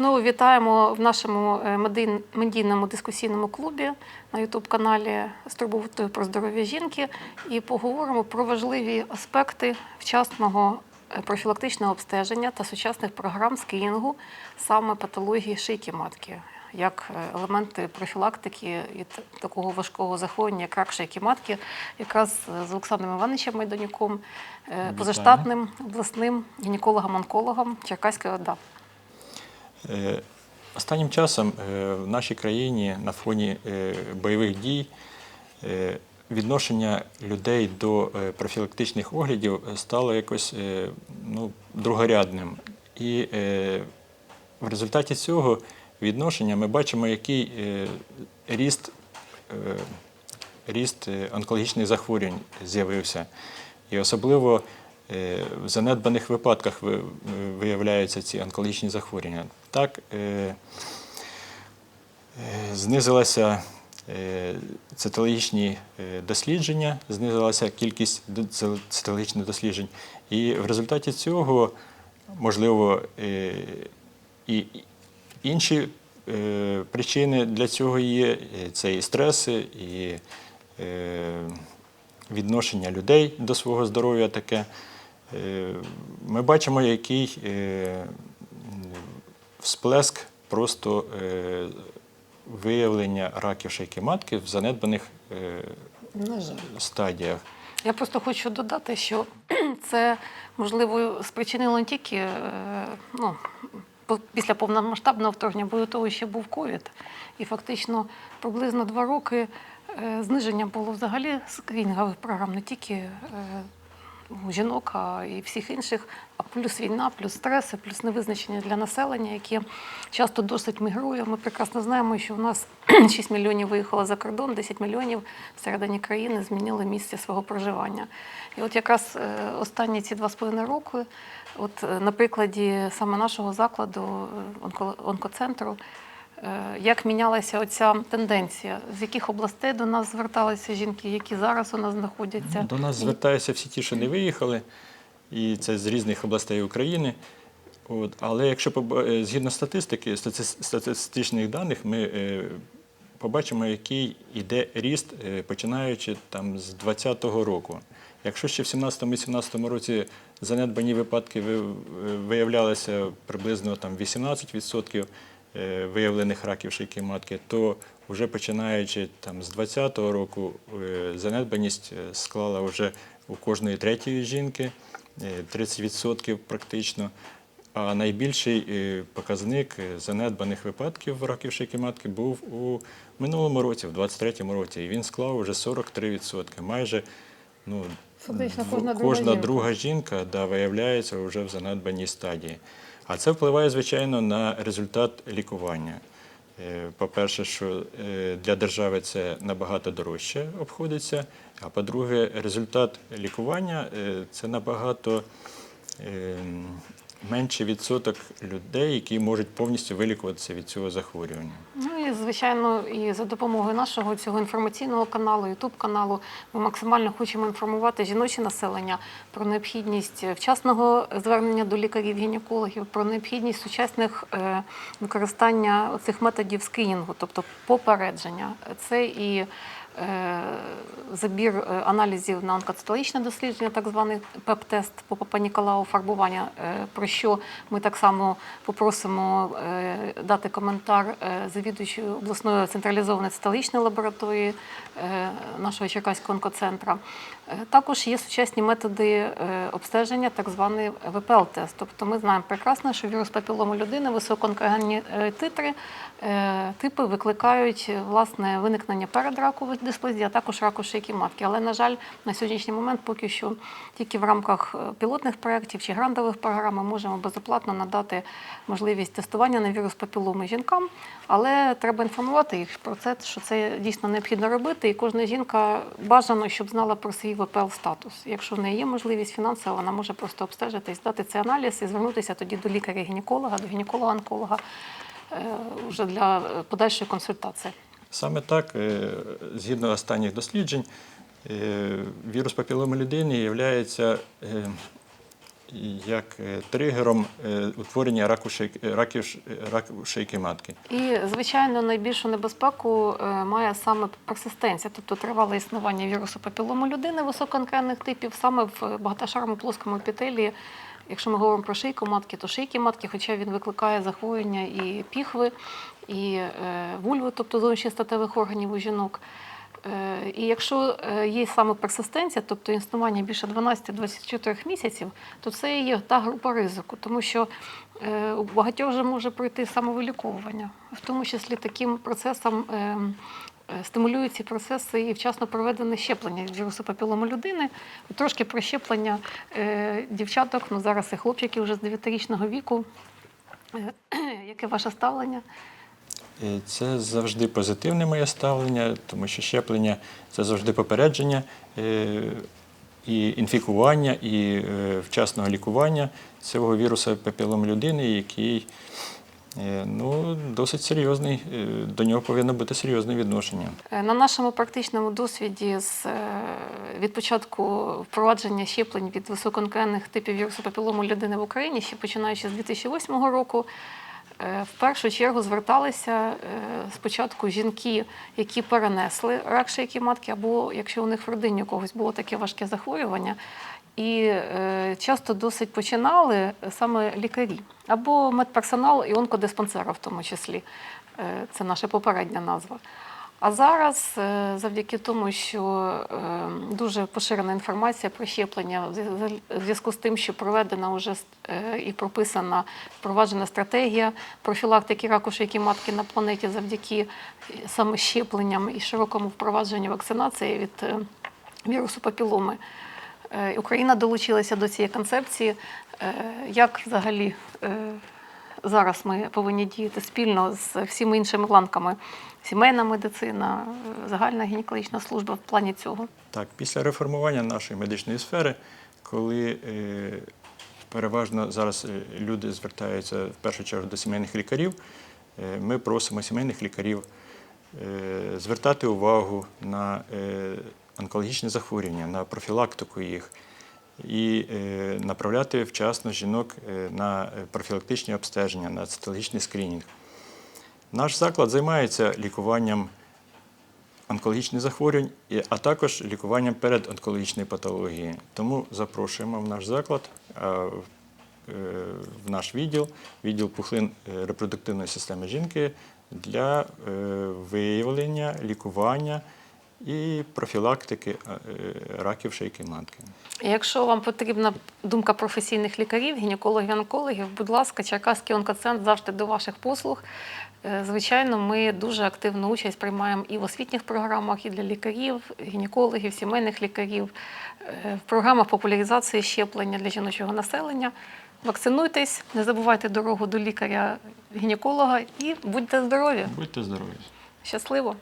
Знову вітаємо в нашому е, медійному дискусійному клубі на Ютуб-каналі з про здоров'я жінки і поговоримо про важливі аспекти вчасного е, профілактичного обстеження та сучасних програм скринінгу саме патології шийки матки. Як е, елементи профілактики і такого важкого захворювання, як рак шийки матки, якраз з Олександром Івановичем Майданюком, позаштатним обласним гінекологом-онкологом Черкаської ОДА. Е, Останнім часом е, в нашій країні на фоні е, бойових дій відношення людей до профілактичних оглядів стало якось ну, другорядним. І в результаті цього відношення ми бачимо, який ріст, ріст онкологічних захворювань з'явився. І особливо в занедбаних випадках виявляються ці онкологічні захворювання. Так, е, е, знизилася е, цитологічні е, дослідження, знизилася кількість цитологічних досліджень. І в результаті цього, можливо, е, і інші е, причини для цього є. Е, Це і стреси, і е, відношення людей до свого здоров'я таке. Е, Ми бачимо, який е, всплеск просто е, виявлення раків шийки матки в занедбаних стадіях. Я просто хочу додати, що це можливо спричинило не тільки ну, після повномасштабного вторгнення, бо до того ще був ковід. І фактично приблизно два роки зниження було взагалі скринінгових програм, не тільки жінок, і всіх інших, а плюс війна, плюс стреси, плюс невизначення для населення, яке часто досить мігрує. Ми прекрасно знаємо, що у нас 6 мільйонів виїхало за кордон, 10 мільйонів всередині країни змінили місце свого проживання. І от якраз е, останні ці два з половиною роки, от е, на прикладі саме нашого закладу е, онко- онкоцентру, як мінялася оця тенденція, з яких областей до нас зверталися жінки, які зараз у нас знаходяться. До нас звертаються всі ті, що не виїхали, і це з різних областей України. От. Але якщо е, згідно статистики, статистичних даних, ми е, побачимо, який іде ріст, е, починаючи там з 2020 року. Якщо ще в 2017-2018 році занедбані випадки ви- е, виявлялися приблизно там 18% е, виявлених раків шийки матки, то вже починаючи там з 2020 року е, занедбаність е, склала вже у кожної третьої жінки е, 30% практично. А найбільший е, показник е, занедбаних випадків раків шийки матки був у минулому році, в 23-му році, і він склав вже 43%. Майже ну, Фактично дв- кожна друга жінка. друга жінка да, виявляється вже в занедбаній стадії. А це впливає, звичайно, на результат лікування. Е, По-перше, що е, для держави це набагато дорожче обходиться. А по-друге, результат лікування е, це набагато менший відсоток людей, які можуть повністю вилікуватися від цього захворювання. Ну і звичайно, і за допомогою нашого цього інформаційного каналу, Ютуб каналу, ми максимально хочемо інформувати жіноче населення про необхідність вчасного звернення до лікарів-гінекологів, про необхідність сучасних е, використання цих методів скринінгу, тобто попередження. Це і забір е, аналізів на онкоцитологічне дослідження, так званий ПЕП-тест по Папа-Ніколау, фарбування, е, про що ми так само попросимо е, дати коментар е, завідуючої обласної централізованої цитологічної лабораторії е, нашого Черкаського онкоцентра. Е, Також є сучасні методи е, обстеження, так званий ВПЛ-тест. Тобто ми знаємо прекрасно, що вірус папілому людини, високоонкогенні е, титри, е, типи викликають е, власне виникнення передракової дисплазії, а також раку шийки матки. Але, на жаль, на сьогоднішній момент поки що тільки в рамках е, пілотних проєктів чи грантових програм ми можемо безоплатно надати можливість тестування на вірус папіломи жінкам, але треба інформувати їх про це, що це дійсно необхідно робити. І кожна жінка бажано, щоб знала про свій ВПЛ статус. Якщо в неї є можливість фінансова, вона може просто обстежити і здати цей аналіз і звернутися тоді до лікаря-гінеколога, до гінеколога-онколога е, вже для е, подальшої консультації. Саме так, е, згідно останніх досліджень, е, вірус папіломи людини є як е, тригером е, утворення раку шейки, раку шийки матки. І, звичайно, найбільшу небезпеку має саме персистенція, тобто тривале існування вірусу папілому людини високоанкренних типів, саме в багатошарому плоскому епітелії. Якщо ми говоримо про шийку матки, то шийки матки, хоча він викликає захворювання і піхви, і е, вульви, тобто зовнішніх статевих органів у жінок. Е, І якщо е, є саме персистенція, тобто існування більше 12-24 місяців, то це є та група ризику, тому що у багатьох вже може пройти самовиліковування, в тому числі таким процесом. Е, Стимулюють ці процеси і вчасно проведене щеплення вірусу папілому людини. Трошки про щеплення е, дівчаток, ну зараз і хлопчиків вже з 9-річного віку. Е, Яке ваше ставлення? Це завжди позитивне моє ставлення, тому що щеплення це завжди попередження і інфікування, і вчасного лікування цього віруса папілом людини, який ну, досить серйозний. е, До нього повинно бути серйозне відношення. Е, На нашому практичному досвіді з е, від початку впровадження щеплень від високонкренних типів вірусу папілому людини в Україні, ще починаючи з 2008 року, е, в першу чергу зверталися е, спочатку жінки, які перенесли рак шийки матки, або якщо у них в родині у когось було таке важке захворювання. І е, часто досить починали саме лікарі або медперсонал і онкодиспансера в тому числі. Е, це наша попередня назва. А зараз, е, завдяки тому, що дуже поширена інформація про щеплення в зв'язку з тим, що проведена вже е, і прописана впроваджена стратегія профілактики раку шийки матки на планеті завдяки саме щепленням і широкому впровадженню вакцинації від вірусу папіломи. Е, Україна долучилася до цієї концепції. Е, Як взагалі е, зараз ми повинні діяти спільно з всіма іншими ланками? Сімейна медицина, загальна гінекологічна служба в плані цього. Так, після реформування нашої медичної сфери, коли переважно зараз люди звертаються в першу чергу до сімейних лікарів, ми просимо сімейних лікарів звертати увагу на онкологічні захворювання, на профілактику їх і е, направляти вчасно жінок е, на профілактичні обстеження, на цитологічний скринінг. Наш заклад займається лікуванням онкологічних захворювань, а також лікуванням передонкологічної патології. Тому запрошуємо в наш заклад, в- е, наш відділ, відділ пухлин е, репродуктивної системи жінки для е, виявлення, лікування і профілактики е, раків шийки матки. Якщо вам потрібна думка професійних лікарів, гінекологів, онкологів, будь ласка, Черкаський онкоцентр завжди до ваших послуг. Е, Звичайно, ми дуже активну участь приймаємо і в освітніх програмах, і для лікарів, гінекологів, сімейних лікарів, е, в програмах популяризації щеплення для жіночого населення. Вакцинуйтесь, не забувайте дорогу до лікаря-гінеколога і будьте здорові! Будьте здорові! Щасливо!